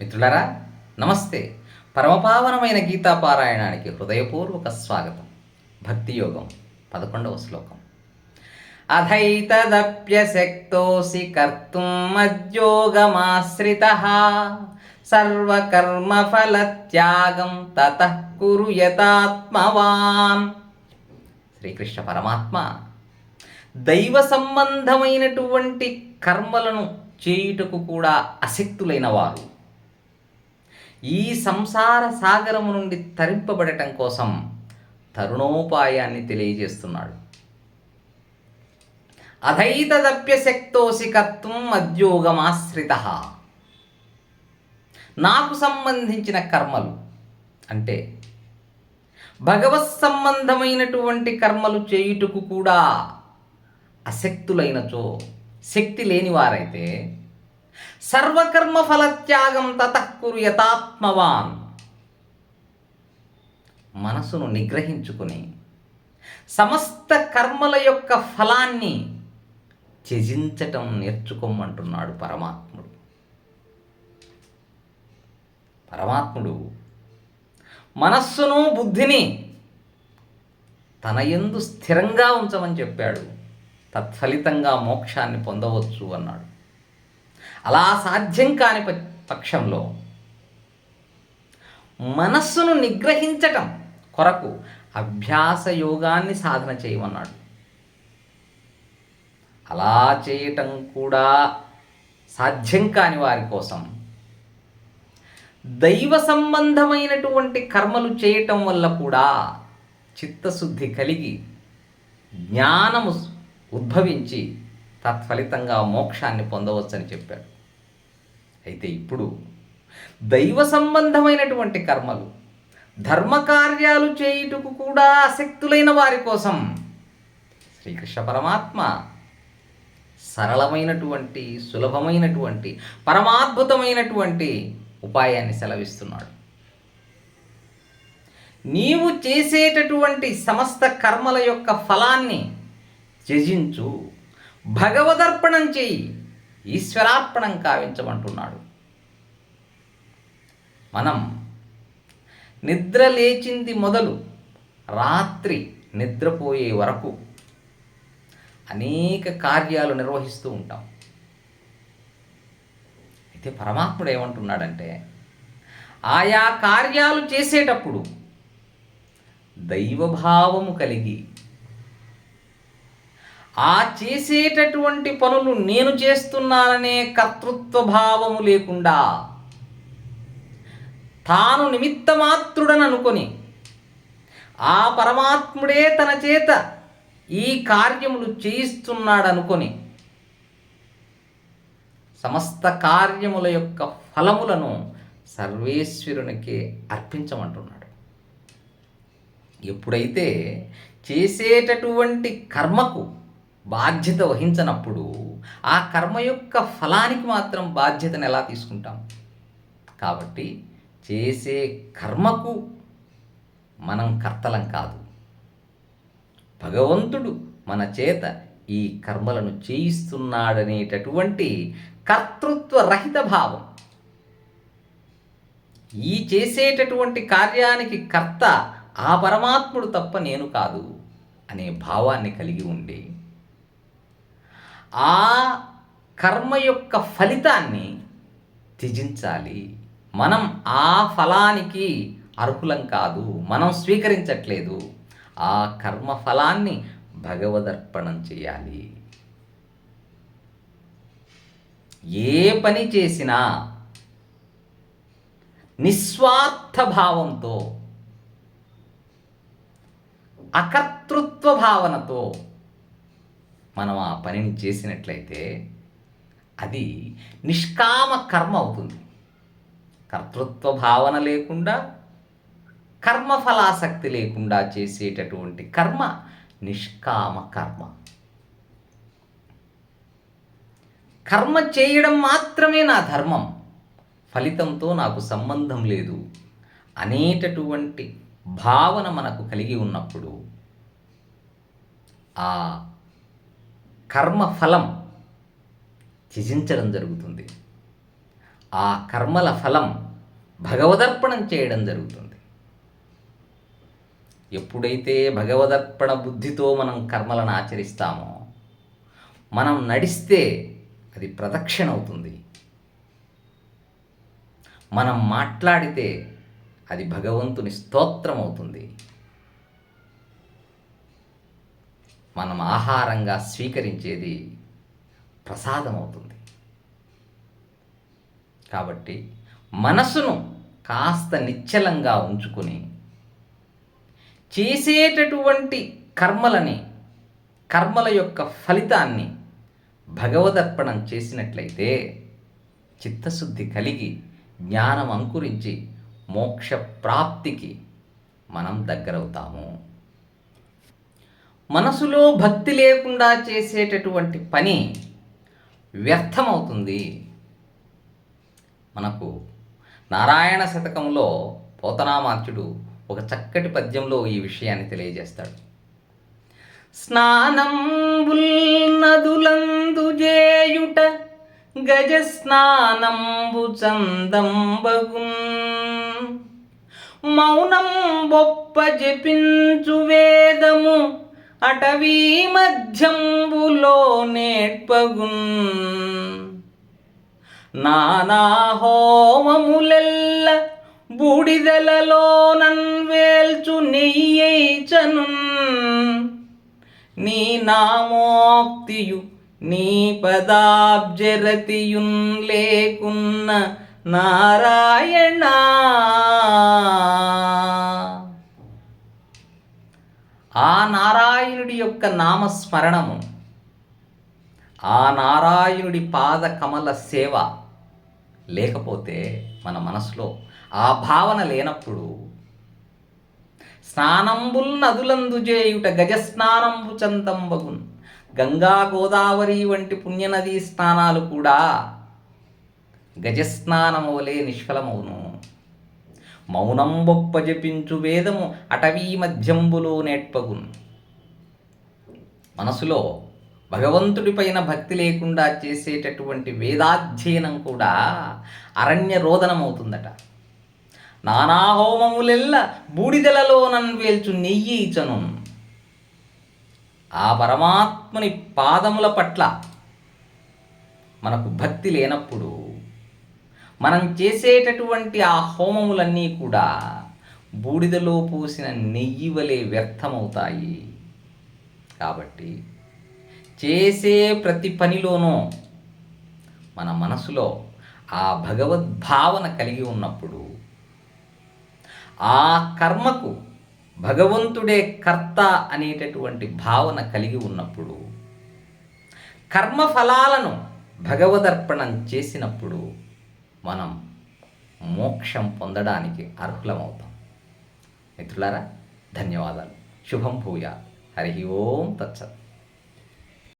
మిత్రులారా నమస్తే. పరమపావనమైన గీతాపారాయణానికి హృదయపూర్వక స్వాగతం. భక్తి యోగం పదకొండవ శ్లోకం. అధైతదప్యశక్తోసి కర్తుం మద్యోగమాశ్రిత. సర్వకర్మఫలత్యాగం తత కురు యథాత్మవాన్ శ్రీకృష్ణ పరమాత్మ దైవ సంబంధమైనటువంటి కర్మలను చేయుటకు కూడా అశక్తులైన వారు. ఈ సంసార సాగరము నుండి తరింపబడటం కోసం తరుణోపాయాన్ని తెలియజేస్తున్నాడు. అధైతదప్యశక్తోసికత్వం మద్యోగమాశ్రిత. నాకు సంబంధించిన కర్మలు అంటే భగవత్ సంబంధమైనటువంటి కర్మలు చేయుటకు కూడా అశక్తులైనచో శక్తి లేనివారైతే సర్వకర్మ ఫలత్యాగం తతకురు యథాత్మవాన్. మనసును నిగ్రహించుకుని సమస్త కర్మల యొక్క ఫలాన్ని త్యజించటం నేర్చుకోమంటున్నాడు పరమాత్ముడు. పరమాత్ముడు మనస్సును బుద్ధిని తన ఎందు స్థిరంగా ఉంచమని చెప్పాడు. తత్ఫలితంగా మోక్షాన్ని పొందవచ్చు అన్నాడు. అలా సాధ్యం కాని పక్షంలో మనస్సును నిగ్రహించటం కొరకు అభ్యాస యోగాన్ని సాధన చేయమన్నాడు. అలా చేయటం కూడా సాధ్యం కాని వారి కోసం దైవ సంబంధమైనటువంటి కర్మలు చేయటం వల్ల కూడా చిత్తశుద్ధి కలిగి జ్ఞానము ఉద్భవించి తత్ఫలితంగా మోక్షాన్ని పొందవచ్చని చెప్పాడు. అయితే ఇప్పుడు దైవ సంబంధమైనటువంటి కర్మలు ధర్మకార్యాలు చేయుటకు కూడా ఆసక్తులైన వారి కోసం శ్రీకృష్ణ పరమాత్మ సరళమైనటువంటి సులభమైనటువంటి పరమాద్భుతమైనటువంటి ఉపాయాన్ని సెలవిస్తున్నాడు. నీవు చేసేటటువంటి సమస్త కర్మల యొక్క ఫలాన్ని త్యజించు. భగవదర్పణం చేయి ఈశ్వరార్పణం కావించమంటున్నాడు. మనం నిద్ర లేచింది మొదలు రాత్రి నిద్రపోయే వరకు అనేక కార్యాలు నిర్వహిస్తూ ఉంటాం. అయితే పరమాత్ముడు ఏమంటున్నాడంటే ఆయా కార్యాలు చేసేటప్పుడు దైవభావము కలిగి ఆ చేసేటటువంటి పనులు నేను చేస్తున్నాననే కర్తృత్వ భావము లేకుండా తాను నిమిత్తమాత్రుడని అనుకొని ఆ పరమాత్ముడే తన చేత ఈ కార్యములు చేయిస్తున్నాడనుకొని సమస్త కార్యముల యొక్క ఫలములను సర్వేశ్వరునికి అర్పించమంటున్నాడు. ఎప్పుడైతే చేసేటటువంటి కర్మకు బాధ్యత వహించనప్పుడు ఆ కర్మ యొక్క ఫలానికి మాత్రం బాధ్యతను ఎలా తీసుకుంటాం? కాబట్టి చేసే కర్మకు మనం కర్తలం కాదు. భగవంతుడు మన చేత ఈ కర్మలను చేయిస్తున్నాడనేటటువంటి కర్తృత్వ రహిత భావం. ఈ చేసేటటువంటి కార్యానికి కర్త ఆ పరమాత్ముడు తప్ప నేను కాదు అనే భావాన్ని కలిగి ఉండే ఆ కర్మ యొక్క ఫలితాన్ని త్యజించాలి. మనం ఆ ఫలానికి అర్హులం కాదు మనం స్వీకరించట్లేదు. ఆ కర్మ ఫలాన్ని భగవదర్పణం చేయాలి. ఏ పని చేసినా నిస్వార్థ భావంతో అకర్తృత్వ భావనతో మనం ఆ పనిని చేసినట్లయితే అది నిష్కామ కర్మ అవుతుంది. కర్తృత్వ భావన లేకుండా కర్మఫలాసక్తి లేకుండా చేసేటటువంటి కర్మ నిష్కామ కర్మ. కర్మ చేయడం మాత్రమే నా ధర్మం. ఫలితంతో నాకు సంబంధం లేదు. అనేటటువంటి భావన మనకు కలిగి ఉన్నప్పుడు ఆ కర్మ ఫలం త్యజించడం జరుగుతుంది. ఆ కర్మల ఫలం భగవదర్పణం చేయడం జరుగుతుంది. ఎప్పుడైతే భగవదర్పణ బుద్ధితో మనం కర్మలను ఆచరిస్తామో మనం నడిస్తే అది ప్రదక్షిణ అవుతుంది మనం మాట్లాడితే అది భగవంతుని స్తోత్రం అవుతుంది మనం ఆహారంగా స్వీకరించేది ప్రసాదం అవుతుంది కాబట్టి మనసును కాస్త నిశ్చలంగా ఉంచుకుని చేసేటటువంటి కర్మలని కర్మల యొక్క ఫలితాన్ని భగవదర్పణం చేసినట్లయితే చిత్తశుద్ధి కలిగి జ్ఞానం అంకురించి మోక్ష ప్రాప్తికి మనం దగ్గరవుతాము. మనసులో భక్తి లేకుండా చేసేటటువంటి పని వ్యర్థమవుతుంది. మనకు నారాయణ శతకంలో పోతనామాత్యుడు ఒక చక్కటి పద్యంలో ఈ విషయాన్ని తెలియజేస్తాడు. స్నానంబుల్ నదులందు చేయుట గజ స్నానంబు చందంబగున్. మౌనం బొప్ప జపించు వేదము అటవీ మధ్యంబులో నేర్పగున్. నానా హోమములెల్ల బూడిదలలో నన్వేల్చు నెయ్యైచనున్ నీ నామోక్తియు నీ పదాబ్జరతియున్ లేకున్న నారాయణ. ఆ నారాయణుడి యొక్క నామస్మరణము ఆ నారాయణుడి పాద కమల సేవ లేకపోతే మన మనసులో ఆ భావన లేనప్పుడు స్నానంబుల్ నదులందు చేయుట గజస్నానంబు చందంబగున్ గంగా గోదావరి వంటి పుణ్యనదీ స్నానాలు కూడా గజస్నానము వలె నిష్ఫలమవును. మౌనం జపించు వేదము అటవీ మధ్యంబులో నేర్పగున్. మనసులో భగవంతుడిపైన భక్తి లేకుండా చేసేటటువంటి వేదాధ్యయనం కూడా అరణ్య రోదనమవుతుందట. నానా హోమములెల్ల బూడిదలలో నన్వేల్చు నెయ్యి ఇచను ఆ పరమాత్మని పాదముల పట్ల మనకు భక్తి లేనప్పుడు మనం చేసేటటువంటి ఆ హోమములన్నీ కూడా బూడిదలో పోసిన నెయ్యి వలె వ్యర్థమవుతాయి. కాబట్టి చేసే ప్రతి పనిలోనూ మన మనసులో ఆ భగవద్భావన కలిగి ఉన్నప్పుడు ఆ కర్మకు భగవంతుడే కర్త అనేటటువంటి భావన కలిగి ఉన్నప్పుడు కర్మఫలాలను భగవదర్పణం చేసినప్పుడు మనం మోక్షం పొందడానికి అర్హులమవుతాం. మిత్రులారా ధన్యవాదాలు. శుభం భూయా హరి ఓం తత్సత్.